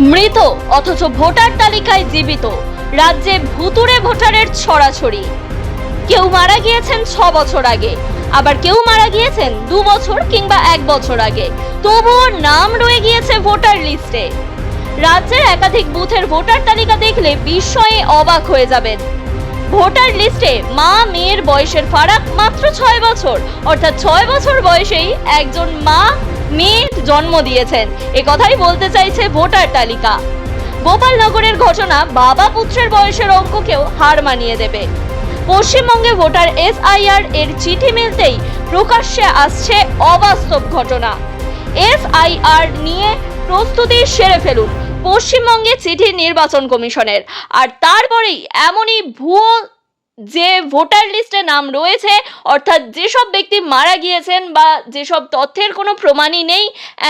মৃত অথচ ভোটার তালিকায় জীবিত। রাজ্যে ভুতুরে ভোটারের ছড়াছড়ি। কেউ মারা গিয়েছেন ছ বছর আগে, আবার কেউ মারা গিয়েছেন দু বছর কিংবা এক বছর আগে। তবুও নাম রয়ে গিয়েছে ভোটার লিস্টে। রাজ্যের একাধিক বুথের ভোটার তালিকা দেখলে বিস্ময়ে অবাক হয়ে যাবেন। ভোটার লিস্টে মা, মেয়ের বয়সের ফারাক মাত্র ছয় বছর, অর্থাৎ ছয় বছর বয়সেই একজন মা মেয়ে জন্ম দিয়েছেন। এ কথাই বলতে চাইছে ভোটার তালিকা। গোপালনগরের ঘটনা বাবা পুত্রের বয়সের অঙ্ককেও হার মানিয়ে দেবে। পশ্চিমবঙ্গে ভোটার এসআইআর এর চিঠি মিলতেই প্রকাশ্যে আসছে অবাস্তব ঘটনা। এসআইআর নিয়ে প্রস্তুতি সেরে ফেলুন পশ্চিমবঙ্গে চিঠি নির্বাচন কমিশনের। আর তারপরেই এমনই ভুয়ো যে ভোটার লিস্টে নাম রয়েছে, অর্থাৎ যেসব ব্যক্তি মারা গিয়েছেন বা যেসব তথ্যের কোনো প্রমাণই নেই,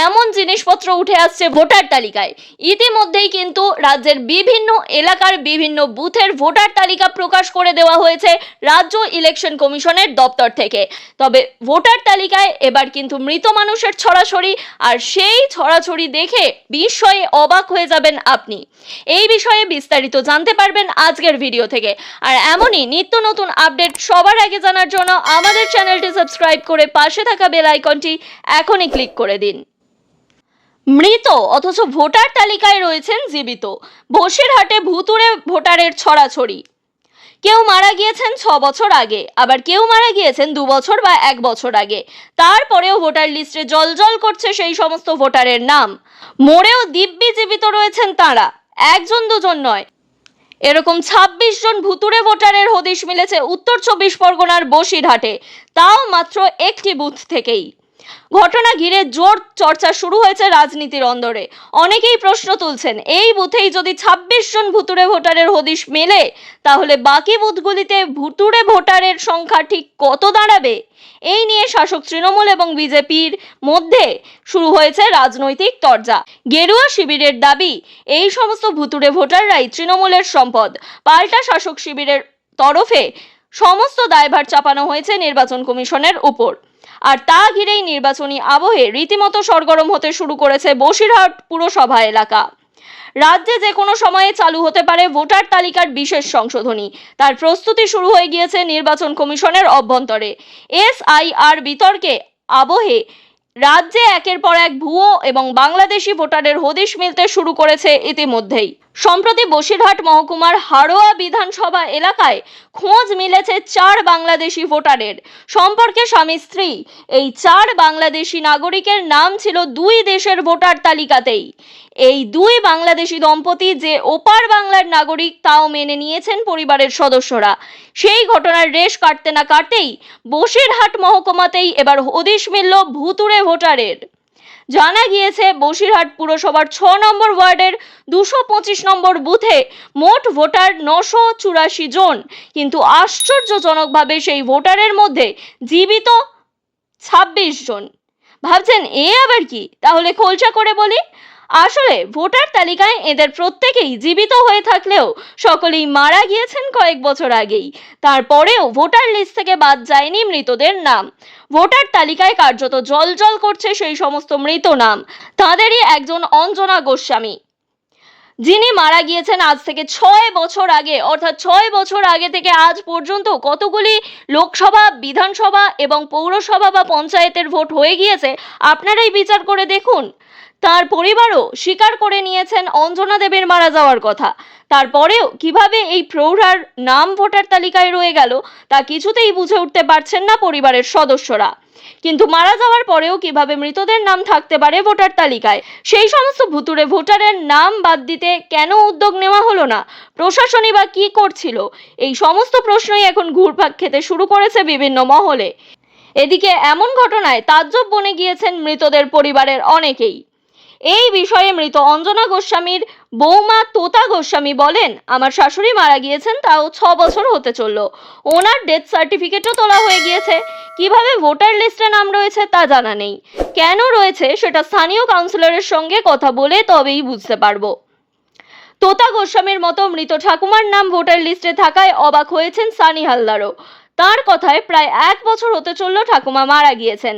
এমন জিনিসপত্র উঠে আসছে ভোটার তালিকায়। ইতিমধ্যেই কিন্তু রাজ্যের বিভিন্ন এলাকার বিভিন্ন বুথের ভোটার তালিকা প্রকাশ করে দেওয়া হয়েছে রাজ্য ইলেকশন কমিশনের দপ্তর থেকে। তবে ভোটার তালিকায় এবার কিন্তু মৃত মানুষের ছড়াছড়ি, আর সেই ছড়াছড়ি দেখে বিস্ময়ে অবাক হয়ে যাবেন আপনি। এই বিষয়ে বিস্তারিত জানতে পারবেন আজকের ভিডিও থেকে। আর এমনই নিত্য নতুন আপডেট সবার আগে জানার জন্য আমাদের চ্যানেলটি সাবস্ক্রাইব করে পাশে থাকা বেল আইকনটি এখনই ক্লিক করে দিন। মৃত অথচ ভোটার তালিকায় রয়েছেন জীবিত। বসিরহাটে ভুতুরে ভোটারের ছড়াছড়ি। কেউ মারা গিয়েছেন ছ বছর আগে, আবার কেউ মারা গিয়েছেন দু বছর বা এক বছর আগে। তারপরেও ভোটার লিস্টে জলজল করছে সেই সমস্ত ভোটারের নাম। মরেও দিব্যি জীবিত রয়েছেন তারা। একজন দুজন নয় এরকম ২৬ জন ভুতুরে ভোটারের হদিশ মিলেছে উত্তর চব্বিশ পরগনার বসিরহাটে। তাও মাত্র একটি বুথ থেকেই। ঘটনা ঘিরে জোর চর্চা শুরু হয়েছে রাজনীতির অন্দরে। অনেকেই প্রশ্ন তুলছেন, এই বুথেই যদি ২৬ জন ভুতুরে ভোটারের হদিশ মেলে, তাহলে বাকি বুথগুলিতে ভুতুরে ভোটারের সংখ্যা ঠিক কত দাঁড়াবে? এই নিয়ে শাসক তৃণমূল এবং বিজেপির মধ্যে শুরু হয়েছে রাজনৈতিক তরজা। গেরুয়া শিবিরের দাবি, এই সমস্ত ভুতুরে ভোটাররাই তৃণমূলের সম্পদ। পাল্টা শাসক শিবিরের তরফে সমস্ত দায়ভার চাপানো হয়েছে নির্বাচন কমিশনের উপর। আর তা ঘিরেই নির্বাচনী আবহে রীতিমতো সরগরম হতে শুরু করেছে বসিরহাট পুরসভা এলাকা। রাজ্যে যে কোনো সময়ে চালু হতে পারে ভোটার তালিকার বিশেষ সংশোধনী। তার প্রস্তুতি শুরু হয়ে গিয়েছে নির্বাচন কমিশনের অভ্যন্তরে। এসআইআর বিতর্কে আবহে রাজ্যে একের পর এক ভুয়ো এবং বাংলাদেশি ভোটারের হদিশ মিলতে শুরু করেছে ইতিমধ্যেই। সম্প্রতি বসিরহাট মহকুমার হাড়োয়া বিধানসভা এলাকায় খোঁজ মিলেছে চার বাংলাদেশি ভোটারের। সম্পর্কে স্বামী স্ত্রী, এই চার বাংলাদেশি নাগরিকের নাম ছিল দুই দেশের ভোটার তালিকাতেই। এই দুই বাংলাদেশি দম্পতি যে ওপার বাংলার নাগরিক তাও মেনে নিয়েছেন পরিবারের সদস্যরা। সেই ঘটনার রেশ কাটতে না কাটতেই বসিরহাট মহকুমাতেই এবার হদিশ মিলল ভুতুরে ভোটারের। জানা গিয়েছে, বসিরহাট পুরসভার ছ নম্বর ওয়ার্ডের দুশো পঁচিশ নম্বর বুথে মোট ভোটার নশো চুরাশি জন। কিন্তু আশ্চর্যজনকভাবে সেই ভোটারের মধ্যে জীবিত ছাব্বিশ জন। ভাবছেন, এ আবার কি? তাহলে খোলসা করে বলি আসলে ভোটার তালিকায় এদের প্রত্যেকেই জীবিত হয়ে থাকলেও সকলেই মারা গিয়েছেন কয়েক বছর আগেই। তারপরেও ভোটার লিস্ট থেকে বাদ যায়নি মৃতদের নাম। ভোটার তালিকায় কার্যত জলজল করছে সেই সমস্ত মৃত নাম। তাঁদেরই একজন অঞ্জনা গোস্বামী। যিনি মারা গিয়েছেন আজ থেকে ছয় বছর আগে, অর্থাৎ ছয় বছর আগে থেকে আজ পর্যন্ত কতগুলি লোকসভা, বিধানসভা এবং পৌরসভা বা পঞ্চায়েতের ভোট হয়ে গিয়েছে, আপনারাই বিচার করে দেখুন। তার পরিবারও স্বীকার করে নিয়েছেন অঞ্জনা দেবের মারা যাওয়ার কথা। তারপরেও কীভাবে এই প্রৌঢ়ার নাম ভোটার তালিকায় রয়ে গেল, তা কিছুতেই বুঝে উঠতে পারছেন না পরিবারের সদস্যরা। কিন্তু মারা যাওয়ার পরেও কীভাবে মৃতদের নাম থাকতে পারে ভোটার তালিকায়, সেই সমস্ত ভুতুরে ভোটারের নাম বাদ দিতে কেন উদ্যোগ নেওয়া হলো না? প্রশাসনই বা কি করছিল? এই সমস্ত প্রশ্নই এখন ঘুরপাক খেতে শুরু করেছে বিভিন্ন মহলে। এদিকে এমন ঘটনায় তাজ্জব বনে গিয়েছেন মৃতদের পরিবারের অনেকেই। এই বিষয়ে মৃত অঞ্জনা গোস্বামীর বৌমা তোতা গোস্বামী বলেন, আমার শাশুড়ি মারা গিয়েছেন, তাও ছ বছর হতে চলল। ওনার ডেথ সার্টিফিকেটও তোলা হয়ে গিয়েছে। কীভাবে ভোটার লিস্টে নাম রয়েছে তা জানা নেই। কেন রয়েছে সেটা স্থানীয় কাউন্সিলরের সঙ্গে কথা বলে তবেই বুঝতে পারব। তোতা গোস্বামীর মতো মৃত ঠাকুমার নাম ভোটার লিস্টে থাকায় অবাক হয়েছেন সানি হালদারও। তার কথায় প্রায় এক বছর হতে চলল ঠাকুমা মারা গিয়েছেন।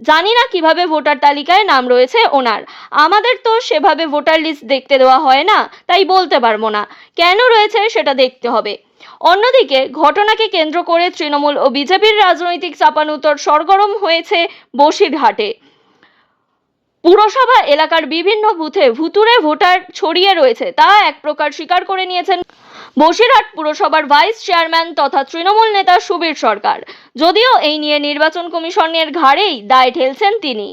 জানি না কীভাবে ভোটার তালিকায় নাম রয়েছে ওনার। আমাদের তো সেভাবে ভোটার লিস্ট দেখতে দেওয়া হয় না, তাই বলতে পারব না। কেন রয়েছে সেটা দেখতে হবে। অন্যদিকে, ঘটনাকে কেন্দ্র করে তৃণমূল ও বিজেপির রাজনৈতিক চাপানুতর সরগরম হয়েছে বসিরহাটে। পুরসভা এলাকার বিভিন্ন বুথে ভুতুরে ভোটার ছড়িয়ে রয়েছে, তা এক প্রকার স্বীকার করে নিয়েছেন বসিরহাট পুরসভার ভাইস চেয়ারম্যান তথা তৃণমূল নেতা সুবীর সরকার। যদিও এই নিয়ে নির্বাচন কমিশনের ঘাড়েই দায় ঠেলছেন তিনি।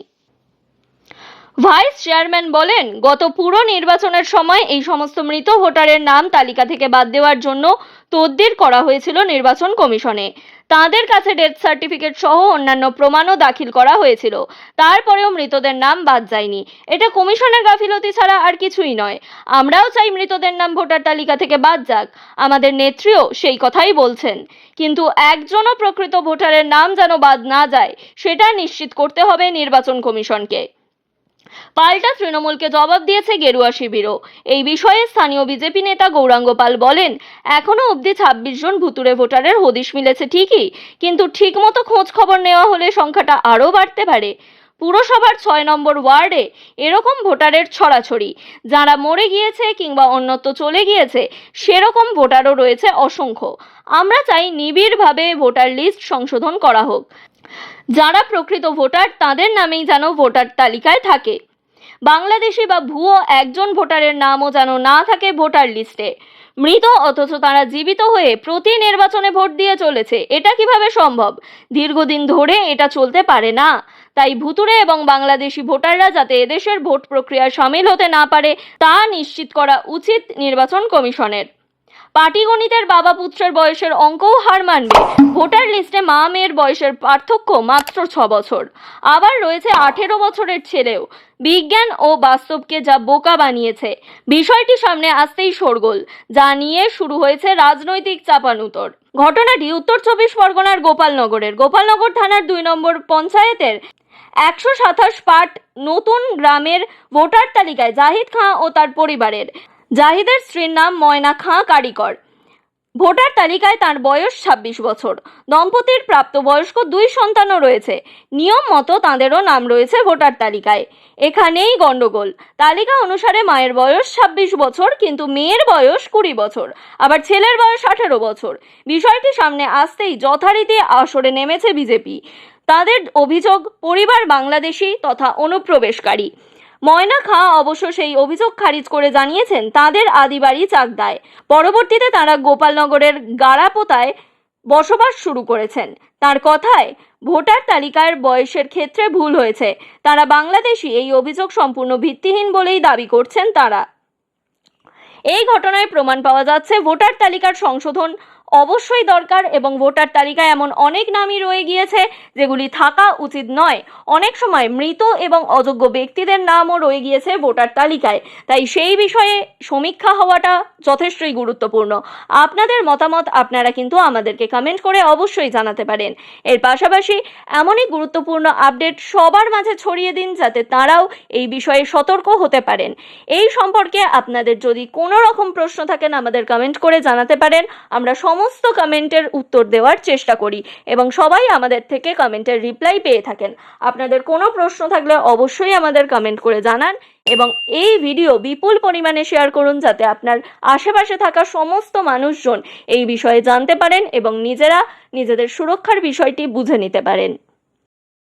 ভাইস চেয়ারম্যান বলেন, গত পুর নির্বাচনের সময় এই সমস্ত মৃত ভোটারের নাম তালিকা থেকে বাদ দেওয়ার জন্য তদবির করা হয়েছিল নির্বাচন কমিশনে। তাদের কাছে ডেথ সার্টিফিকেট সহ অন্যান্য প্রমাণও দাখিল করা হয়েছিল। তারপরেও মৃতদের নাম বাদ যায়নি। এটা কমিশনের গাফিলতি ছাড়া আর কিছুই নয়। আমরাও চাই মৃতদের নাম ভোটার তালিকা থেকে বাদ যাক। আমাদের নেত্রীও সেই কথাই বলছেন। কিন্তু একজনও প্রকৃত ভোটারের নাম যেন বাদ না যায়, সেটা নিশ্চিত করতে হবে নির্বাচন কমিশনকে। পাল্টা তৃণমূলকে জবাব দিয়েছে গেরুয়া শিবিরও। এই বিষয়ে স্থানীয় বিজেপি নেতা গৌরাঙ্গ পাল বলেন, এখনও অবধি ছাব্বিশ জন ভুতুরে ভোটারের হদিশ মিলেছে ঠিকই, কিন্তু ঠিকমতো খোঁজ খবর নেওয়া হলে সংখ্যাটা আরও বাড়তে পারে। পুরসভার ছয় নম্বর ওয়ার্ডে এরকম ভোটারের ছড়াছড়ি, যারা মরে গিয়েছে কিংবা অন্যত্র চলে গিয়েছে, সেরকম ভোটারও রয়েছে অসংখ্য। আমরা চাই নিবিড়ভাবে ভোটার লিস্ট সংশোধন করা হোক। যারা প্রকৃত ভোটার, তাদের নামেই যেন ভোটার তালিকায় থাকে। বাংলাদেশি বা ভুয়ো একজন ভোটারের নামও যেন না থাকে ভোটার লিস্টে। মৃত অথচ তারা জীবিত হয়ে প্রতি নির্বাচনে ভোট দিয়ে চলেছে। এটা কীভাবে সম্ভব? দীর্ঘদিন ধরে এটা চলতে পারে না। তাই ভুতুরে এবং বাংলাদেশি ভোটাররা যাতে এদেশের ভোট প্রক্রিয়ায় সামিল হতে না পারে, তা নিশ্চিত করা উচিত নির্বাচন কমিশনের। পাটিগণিতের বাবা পুত্রের বয়সের অঙ্কও হার মানবে। ভোটার লিস্টে মা মেয়ের বয়সের পার্থক্য মাত্র ছ বছর। আবার রয়েছে আঠেরো বছরের ছেলেও। বিজ্ঞান ও বাস্তবকে যা বোকা বানিয়েছে। বিষয়টি সামনে আসতেই শোরগোল, যা নিয়ে শুরু হয়েছে রাজনৈতিক চাপানুতর। ঘটনাটি উত্তর চব্বিশ পরগনার গোপালনগরের। গোপালনগর থানার দুই নম্বর পঞ্চায়েতের একশো সাতাশ পাট নতুন গ্রামের ভোটার তালিকায় জাহিদ খাঁ ও তার পরিবারের। জাহিদের স্ত্রীর নাম ময়না খাঁ কারিকর। ভোটার তালিকায় তার বয়স ছাব্বিশ বছর। দম্পতির প্রাপ্তবয়স্ক দুই সন্তানও রয়েছে। নিয়ম মতো তাঁদেরও নাম রয়েছে ভোটার তালিকায়। এখানেই গন্ডগোল তালিকা অনুসারে মায়ের বয়স ছাব্বিশ বছর, কিন্তু মেয়ের বয়স কুড়ি বছর, আবার ছেলের বয়স আঠেরো বছর। বিষয়টি সামনে আসতেই যথারীতি আসরে নেমেছে বিজেপি। তাদের অভিযোগ, পরিবার বাংলাদেশি তথা অনুপ্রবেশকারী। ময়না খাঁ অবশ্য সেই অভিযোগ খারিজ করে জানিয়েছেন, তাদের আদিবাড়ি চাকদায়। পরবর্তীতে তারা গোপালনগরের গাড়াপোতায় বসবাস শুরু করেছেন। তার কথায়, ভোটার তালিকার বয়সের ক্ষেত্রে ভুল হয়েছে। তারা বাংলাদেশি, এই অভিযোগ সম্পূর্ণ ভিত্তিহীন বলেই দাবি করছেন তারা। এই ঘটনায় প্রমাণ পাওয়া যাচ্ছে, ভোটার তালিকার সংশোধন অবশ্যই দরকার এবং ভোটার তালিকায় এমন অনেক নামই রয়ে গিয়েছে যেগুলি থাকা উচিত নয়। অনেক সময় মৃত এবং অযোগ্য ব্যক্তিদের নামও রয়ে গিয়েছে ভোটার তালিকায়। তাই সেই বিষয়ে সমীক্ষা হওয়াটা যথেষ্টই গুরুত্বপূর্ণ। আপনাদের মতামত আপনারা কিন্তু আমাদেরকে কমেন্ট করে অবশ্যই জানাতে পারেন। এর পাশাপাশি এমনই গুরুত্বপূর্ণ আপডেট সবার মাঝে ছড়িয়ে দিন যাতে তারাও এই বিষয়ে সতর্ক হতে পারেন। এই সম্পর্কে আপনাদের যদি কোনো রকম প্রশ্ন থাকেন আমাদের কমেন্ট করে জানাতে পারেন। আমরা সমস্ত কমেন্টের উত্তর দেওয়ার চেষ্টা করি এবং সবাই আমাদের থেকে কমেন্টের রিপ্লাই পেয়ে থাকেন। আপনাদের কোনো প্রশ্ন থাকলে অবশ্যই আমাদের কমেন্ট করে জানান এবং এই ভিডিও বিপুল পরিমাণে শেয়ার করুন যাতে আপনার আশেপাশে থাকা সমস্ত মানুষজন এই বিষয়ে জানতে পারেন এবং নিজেরা নিজেদের সুরক্ষার বিষয়টি বুঝে নিতে পারেন।